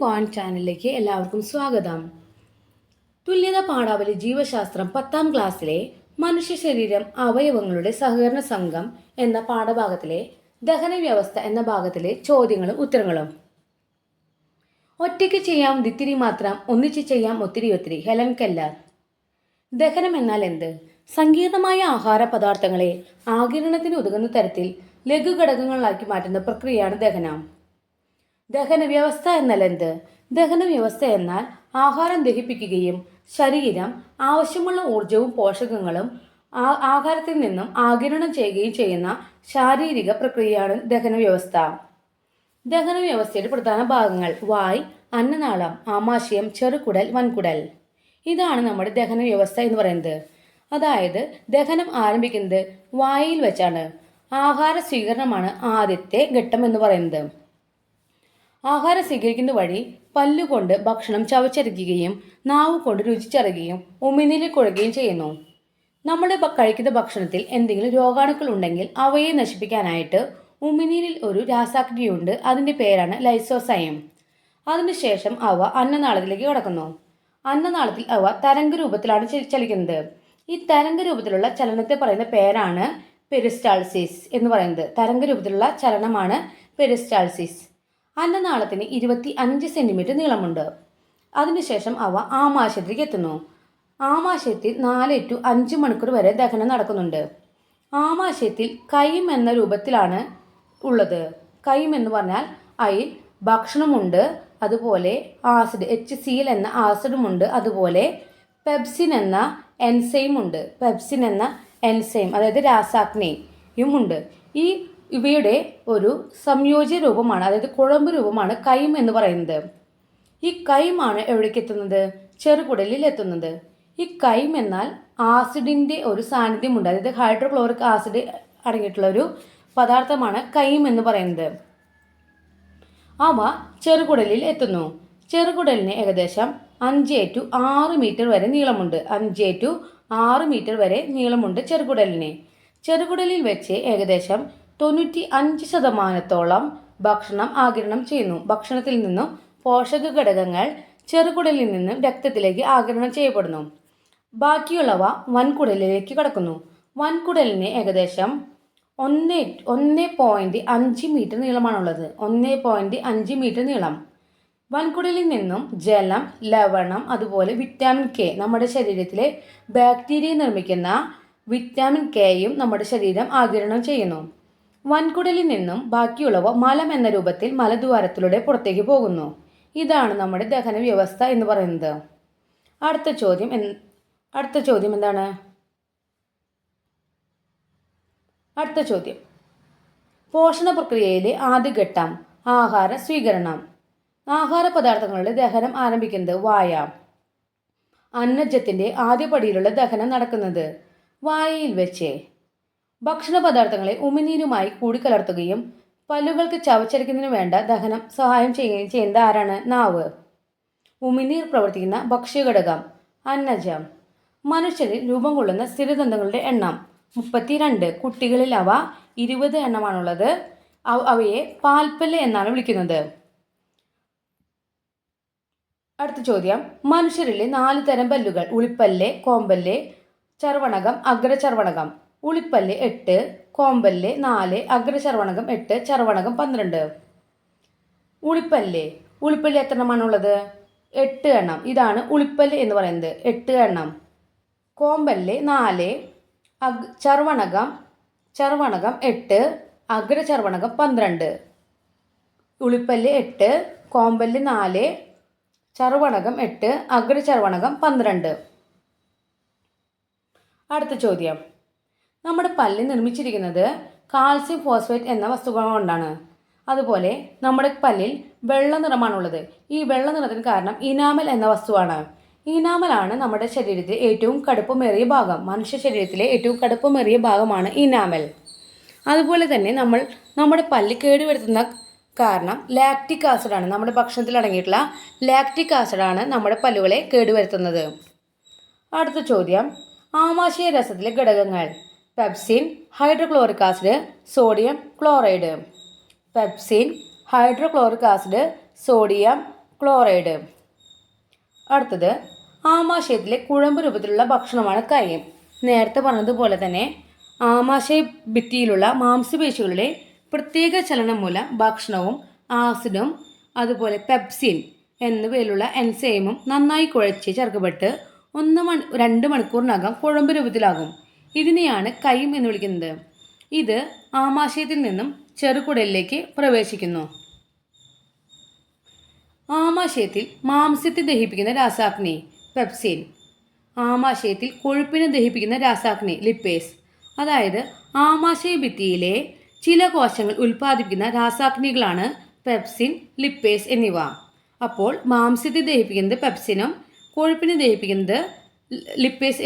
Point ചാനലിലേക്ക് എല്ലാവർക്കും സ്വാഗതം. തുല്യത പാഠാവലി ജീവശാസ്ത്രം പത്താം ക്ലാസ്സിലെ മനുഷ്യ ശരീരം അവയവങ്ങളുടെ സഹകരണ സംഘം എന്ന പാഠഭാഗത്തിലെ ദഹന വ്യവസ്ഥ എന്ന ഭാഗത്തിലെ ചോദ്യങ്ങളും ഉത്തരങ്ങളും. ഒറ്റയ്ക്ക് ചെയ്യാം ദിത്തിരി മാത്രം ഒന്നിച്ച് ചെയ്യാം ഒത്തിരി ഒത്തിരി. Helen Keller. ദഹനം എന്നാൽ എന്ത്? സങ്കീർണമായ ആഹാര പദാർത്ഥങ്ങളെ ആകിരണത്തിന് ഉതകുന്ന തരത്തിൽ ലഘുഘടകങ്ങളാക്കി മാറ്റുന്ന പ്രക്രിയയാണ് ദഹനം. ദഹന വ്യവസ്ഥ എന്നാൽ എന്ത് ദഹന വ്യവസ്ഥ എന്നാൽ ആഹാരം ദഹിപ്പിക്കുകയും ശരീരം ആവശ്യമുള്ള ഊർജവും പോഷകങ്ങളും ആഹാരത്തിൽ നിന്നും ആകിരണം ചെയ്യുകയും ചെയ്യുന്ന ശാരീരിക പ്രക്രിയയാണ് ദഹന വ്യവസ്ഥ ദഹന വ്യവസ്ഥയുടെ പ്രധാന ഭാഗങ്ങൾ വായ് അന്നനാളം ആമാശയം ചെറുകുടൽ വൻകുടൽ. ഇതാണ് നമ്മുടെ ദഹന വ്യവസ്ഥ എന്ന് പറയുന്നത്. അതായത് ദഹനം ആരംഭിക്കുന്നത് വായിൽ വെച്ചാണ്. ആഹാര സ്വീകരണമാണ് ആദ്യത്തെ ഘട്ടം എന്ന് പറയുന്നത്. ആഹാരം സ്വീകരിക്കുന്ന വഴി പല്ലുകൊണ്ട് ഭക്ഷണം ചവച്ചരയ്ക്കുകയും നാവ് കൊണ്ട് രുചിച്ചറിയുകയും ഉമിനീരിൽ കൊഴുകയും ചെയ്യുന്നു. നമ്മുടെ കഴിക്കുന്ന ഭക്ഷണത്തിൽ എന്തെങ്കിലും രോഗാണുക്കൾ ഉണ്ടെങ്കിൽ അവയെ നശിപ്പിക്കാനായിട്ട് ഉമിനീരിൽ ഒരു രാസാഗ്നിയുണ്ട് അതിന്റെ പേരാണ് ലൈസോസൈം. അതിനുശേഷം അവ അന്നനാളത്തിലേക്ക് കടക്കുന്നു. അന്നനാളത്തിൽ അവ തരംഗ രൂപത്തിലാണ് ചലിക്കുന്നത്. ഈ തരംഗ രൂപത്തിലുള്ള ചലനത്തെ പറയുന്ന പേരാണ് പെരിസ്റ്റാൾസിസ് എന്ന് പറയുന്നത്. തരംഗ രൂപത്തിലുള്ള ചലനമാണ് പെരിസ്റ്റാൾസിസ്. അന്നനാളത്തിന് ഇരുപത്തി അഞ്ച് സെന്റിമീറ്റർ നീളമുണ്ട്. അതിനുശേഷം അവ ആമാശയത്തിലേക്ക് എത്തുന്നു. ആമാശയത്തിൽ നാല് ടു അഞ്ച് മണിക്കൂർ വരെ ദഹനം നടക്കുന്നുണ്ട്. ആമാശയത്തിൽ കൈം എന്ന രൂപത്തിലാണ് ഉള്ളത്. കൈം എന്ന് പറഞ്ഞാൽ അതിൽ ഭക്ഷണമുണ്ട് അതുപോലെ ആസിഡ് എച്ച് സി എൽ എന്ന ആസിഡുമുണ്ട് അതുപോലെ പെപ്സിൻ എന്ന എൻസൈമുണ്ട്. പെപ്സിൻ എന്ന എൻസൈം അതായത് രാസാഗ്നിയും ഉണ്ട്. ഈ ഇവയുടെ ഒരു സംയോജ്യ രൂപമാണ് അതായത് കുഴമ്പ് രൂപമാണ് കൈം എന്ന് പറയുന്നത്. ഈ കൈമാണ് എവിടേക്ക് എത്തുന്നത്? ചെറുകുടലിൽ എത്തുന്നത്. ഈ കൈം എന്നാൽ ആസിഡിന്റെ ഒരു സാന്നിധ്യമുണ്ട്. അതായത് ഹൈഡ്രോക്ലോറിക് ആസിഡ് അടങ്ങിയിട്ടുള്ള ഒരു പദാർത്ഥമാണ് കൈം എന്ന് പറയുന്നത്. അവ ചെറുകുടലിൽ എത്തുന്നു. ചെറുകുടലിന് ഏകദേശം അഞ്ച് ടു ആറ് മീറ്റർ വരെ നീളമുണ്ട്. അഞ്ച് ടു ആറ് മീറ്റർ വരെ നീളമുണ്ട് ചെറുകുടലിന്. ചെറുകുടലിൽ വെച്ച് ഏകദേശം തൊണ്ണൂറ്റി അഞ്ച് ശതമാനത്തോളം ഭക്ഷണം ആകിരണം ചെയ്യുന്നു. ഭക്ഷണത്തിൽ നിന്നും പോഷക ഘടകങ്ങൾ ചെറുകുടലിൽ നിന്നും രക്തത്തിലേക്ക് ആകിരണം ചെയ്യപ്പെടുന്നു. ബാക്കിയുള്ളവ വൻകുടലിലേക്ക് കടക്കുന്നു. വൻകുടലിന് ഏകദേശം ഒന്ന് ഒന്ന് പോയിന്റ് അഞ്ച് മീറ്റർ നീളമാണുള്ളത്. ഒന്ന് പോയിന്റ് അഞ്ച് മീറ്റർ നീളം. വൻകുടലിൽ നിന്നും ജലം ലവണം അതുപോലെ വിറ്റാമിൻ കെ നമ്മുടെ ശരീരത്തിലെ ബാക്ടീരിയ നിർമ്മിക്കുന്ന വിറ്റാമിൻ കെയും നമ്മുടെ ശരീരം ആകിരണം ചെയ്യുന്നു. വൻകുടലിൽ നിന്നും ബാക്കിയുള്ളവ മലം എന്ന രൂപത്തിൽ മലദ്വാരത്തിലൂടെ പുറത്തേക്ക് പോകുന്നു. ഇതാണ് നമ്മുടെ ദഹന വ്യവസ്ഥ എന്ന് പറയുന്നത്. അടുത്ത ചോദ്യം അടുത്ത ചോദ്യം എന്താണ്? അടുത്ത ചോദ്യം. പോഷണ പ്രക്രിയയിലെ ആദ്യഘട്ടം ആഹാര സ്വീകരണം. ആഹാര പദാർത്ഥങ്ങളുടെ ദഹനം ആരംഭിക്കുന്നത് വായ. അന്നജത്തിന്റെ ആദ്യപടിയിലുള്ള ദഹനം നടക്കുന്നത് വായയിൽ വെച്ച്. ഭക്ഷണ പദാർത്ഥങ്ങളെ ഉമിനീരുമായി കൂടിക്കലർത്തുകയും പല്ലുകൾക്ക് ചവച്ചരയ്ക്കുന്നതിന് വേണ്ട ദഹനം സഹായം ചെയ്യുകയും ചെയ്യുന്നത് ആരാണ്? നാവ്. ഉമിനീർ പ്രവർത്തിക്കുന്ന ഭക്ഷ്യഘടകം. അന്നജം. മനുഷ്യരിൽ രൂപം കൊള്ളുന്ന സ്ഥിരദന്തങ്ങളുടെ എണ്ണം മുപ്പത്തിരണ്ട്. കുട്ടികളിൽ അവ ഇരുപത് എണ്ണമാണുള്ളത്. അവ- അവയെ പാൽപ്പല്ല് എന്നാണ് വിളിക്കുന്നത്. അടുത്ത ചോദ്യം. മനുഷ്യരിലെ നാല് തരം പല്ലുകൾ. ഉളിപ്പല്ല് കോമ്പല്ല് ചർവണകം അഗ്രചർവണകം. ഉളിപ്പല്ല് എട്ട് കോമ്പല്ല് നാല് അഗ്രചർവണകം എട്ട് ചർവണകം പന്ത്രണ്ട്. ഉളിപ്പല്ല്. ഉളിപ്പല്ല് എത്ര എണ്ണമാണുള്ളത് എട്ട് എണ്ണം. ഇതാണ് ഉളിപ്പല്ല് എന്ന് പറയുന്നത്. എട്ട് എണ്ണം. കോമ്പല്ല് നാല് അഗ് ചർവണകം ചർവണകം എട്ട് അഗ്രചർവണകം പന്ത്രണ്ട്. ഉളിപ്പല്ല് എട്ട് കോമ്പല്ല് നാല് ചർവണകം എട്ട് അഗ്രചർവണകം പന്ത്രണ്ട്. അടുത്ത ചോദ്യം. നമ്മുടെ പല്ല് നിർമ്മിച്ചിരിക്കുന്നത് കാൽസ്യം ഫോസ്ഫേറ്റ് എന്ന വസ്തുക്കൾ കൊണ്ടാണ്. അതുപോലെ നമ്മുടെ പല്ലിൽ വെള്ള നിറമാണുള്ളത് ഈ വെള്ള നിറത്തിന് കാരണം ഇനാമൽ എന്ന വസ്തുവാണ്. ഇനാമലാണ് നമ്മുടെ ശരീരത്തിലെ ഏറ്റവും കടുപ്പമേറിയ ഭാഗം. മനുഷ്യ ശരീരത്തിലെ ഏറ്റവും കടുപ്പമേറിയ ഭാഗമാണ് ഇനാമൽ. അതുപോലെ തന്നെ നമ്മൾ നമ്മുടെ പല്ല് കേടുവരുത്തുന്ന കാരണം ലാക്റ്റിക് ആസിഡാണ്. നമ്മുടെ ഭക്ഷണത്തിൽ അടങ്ങിയിട്ടുള്ള ലാക്റ്റിക് ആസിഡാണ് നമ്മുടെ പല്ലുകളെ കേടുവരുത്തുന്നത്. അടുത്ത ചോദ്യം. ആമാശയ രസത്തിലെ ഘടകങ്ങൾ. Pepsin hydrochloric acid sodium chloride. Pepsin hydrochloric acid sodium chloride. അടുത്തത് ആമാശയത്തിലെ കുഴമ്പ് രൂപത്തിലുള്ള ഭക്ഷണമാണ് കയ്യം നേരത്തെ പറഞ്ഞതുപോലെ തന്നെ ആമാശയ ഭിത്തിയിലുള്ള മാംസപേശികളുടെ പ്രത്യേക ചലനം മൂലം ഭക്ഷണവും ആസിഡും അതുപോലെ പെപ്സിൻ എന്ന എന്നിവയിലുള്ള എൻസൈമും നന്നായി കുഴച്ച് ചേർക്കപ്പെട്ട് ഒന്ന് മണി രണ്ട് മണിക്കൂറിനകം കുഴമ്പ് രൂപത്തിലാകും. ഇതിനെയാണ് കൈം എന്ന് വിളിക്കുന്നത്. ഇത് ആമാശയത്തിൽ നിന്നും ചെറുകുടലിലേക്ക് പ്രവേശിക്കുന്നു. ആമാശയത്തിൽ മാംസ്യത്തെ ദഹിപ്പിക്കുന്ന രാസാഗ്നി പെപ്സിൻ. ആമാശയത്തിൽ കൊഴുപ്പിനെ ദഹിപ്പിക്കുന്ന രാസാഗ്നി ലിപ്പേസ്. അതായത് ആമാശയ ഭിത്തിയിലെ ചില കോശങ്ങൾ ഉൽപ്പാദിപ്പിക്കുന്ന രാസാഗ്നികളാണ് പെപ്സിൻ ലിപ്പേസ് എന്നിവ. അപ്പോൾ മാംസ്യത്തെ ദഹിപ്പിക്കുന്നത് പെപ്സിനും കൊഴുപ്പിനെ ദഹിപ്പിക്കുന്നത് ലിപ്പേസ്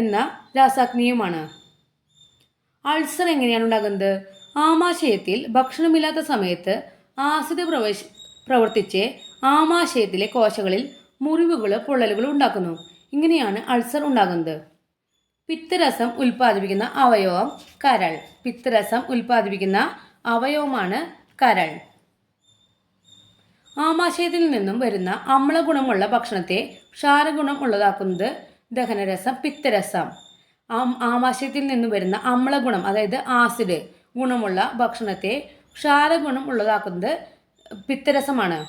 എന്ന രാസാഗ്നിയുമാണ്. അൾസർ എങ്ങനെയാണ് ഉണ്ടാകുന്നത്? ആമാശയത്തിൽ ഭക്ഷണമില്ലാത്ത സമയത്ത് ആസിഡ് പ്രവേശ പ്രവർത്തിച്ച് ആമാശയത്തിലെ കോശങ്ങളിൽ മുറിവുകൾ പൊള്ളലുകൾ ഉണ്ടാക്കുന്നു. ഇങ്ങനെയാണ് അൾസർ ഉണ്ടാകുന്നത്. പിത്തരസം ഉൽപ്പാദിപ്പിക്കുന്ന അവയവം കരൾ. പിത്തരസം ഉൽപ്പാദിപ്പിക്കുന്ന അവയവമാണ് കരൾ. ആമാശയത്തിൽ നിന്നും വരുന്ന അമ്ലഗുണമുള്ള ഭക്ഷണത്തെ ക്ഷാരഗുണം ഉള്ളതാക്കുന്നത് ദഹനരസം പിത്തരസം. ആമാശയത്തിൽ നിന്നും വരുന്ന അമ്ലഗുണം അതായത് ആസിഡ് ഗുണമുള്ള ഭക്ഷണത്തെ ക്ഷാരഗുണം ഉള്ളതാക്കുന്നത് പിത്തരസമാണ്.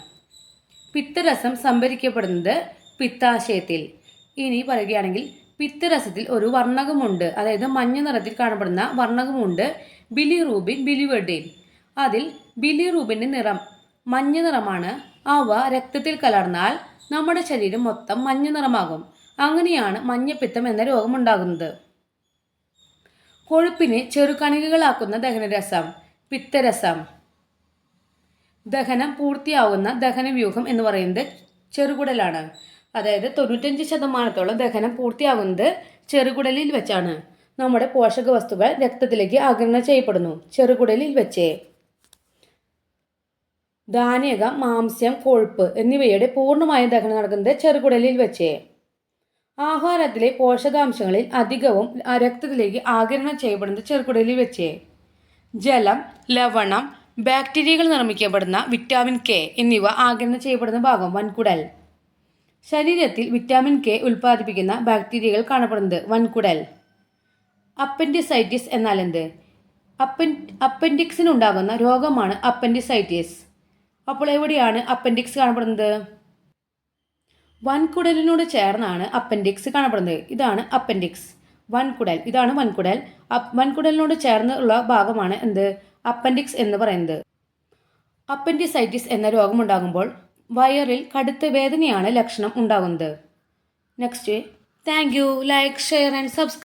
പിത്തരസം സംഭരിക്കപ്പെടുന്നത് പിത്താശയത്തിൽ. ഇനി പറയുകയാണെങ്കിൽ പിത്തരസത്തിൽ ഒരു വർണകമുണ്ട് അതായത് മഞ്ഞ നിറത്തിൽ കാണപ്പെടുന്ന വർണകമുണ്ട് ബിലിറൂബിൻ ബിലിവെഡിൻ അതിൽ ബിലിറൂബിന്റെ നിറം മഞ്ഞ നിറമാണ്. അവ രക്തത്തിൽ കലർന്നാൽ നമ്മുടെ ശരീരം മൊത്തം മഞ്ഞ നിറമാകും. അങ്ങനെയാണ് മഞ്ഞപ്പിത്തം എന്ന രോഗമുണ്ടാകുന്നത്. കൊഴുപ്പിനെ ചെറുകണികകളാക്കുന്ന ദഹനരസം പിത്തരസം. ദഹനം പൂർത്തിയാവുന്ന ദഹനവ്യൂഹം എന്ന് പറയുന്നത് ചെറുകുടലാണ്. അതായത് തൊണ്ണൂറ്റഞ്ച് ശതമാനത്തോളം ദഹനം പൂർത്തിയാകുന്നത് ചെറുകുടലിൽ വെച്ചാണ്. നമ്മുടെ പോഷക വസ്തുക്കൾ രക്തത്തിലേക്ക് ആഗിരണം ചെയ്യപ്പെടുന്നു ചെറുകുടലിൽ വെച്ച്. ധാന്യകം മാംസ്യം കൊഴുപ്പ് എന്നിവയുടെ പൂർണമായ ദഹനം നടക്കുന്നത് ചെറുകുടലിൽ വെച്ചേ. ആഹാരത്തിലെ പോഷകാംശങ്ങളിൽ അധികവും രക്തത്തിലേക്ക് ആകിരണം ചെയ്യപ്പെടുന്നത് ചെറുകുടലിൽ വെച്ചേ. ജലം ലവണം ബാക്ടീരിയകൾ നിർമ്മിക്കപ്പെടുന്ന വിറ്റാമിൻ കെ എന്നിവ ആകിരണം ചെയ്യപ്പെടുന്ന ഭാഗം വൻകുടൽ. ശരീരത്തിൽ വിറ്റാമിൻ കെ ഉൽപ്പാദിപ്പിക്കുന്ന ബാക്ടീരിയകൾ കാണപ്പെടുന്നത് വൻകുടൽ. അപ്പൻഡിസൈറ്റിസ് എന്നാൽ എന്ത്? അപ്പൻ അപ്പൻഡിക്സിനുണ്ടാകുന്ന രോഗമാണ് അപ്പൻഡിസൈറ്റിസ്. അപ്പോൾ എവിടെയാണ് അപ്പൻഡിക്സ് കാണപ്പെടുന്നത്? വൻകുടലിനോട് ചേർന്നാണ് അപ്പൻഡിക്സ് കാണപ്പെടുന്നത്. ഇതാണ് അപ്പൻഡിക്സ് വൻകുടൽ. ഇതാണ് വൻകുടൽ. വൻകുടലിനോട് ചേർന്ന് ഉള്ള ഭാഗമാണ് എന്ത്? അപ്പൻഡിക്സ് എന്ന് പറയുന്നത്. അപ്പൻഡിസൈറ്റിസ് എന്ന രോഗമുണ്ടാകുമ്പോൾ വയറിൽ കടുത്ത വേദനയാണ് ലക്ഷണം ഉണ്ടാകുന്നത്. Next thank you like share and subscribe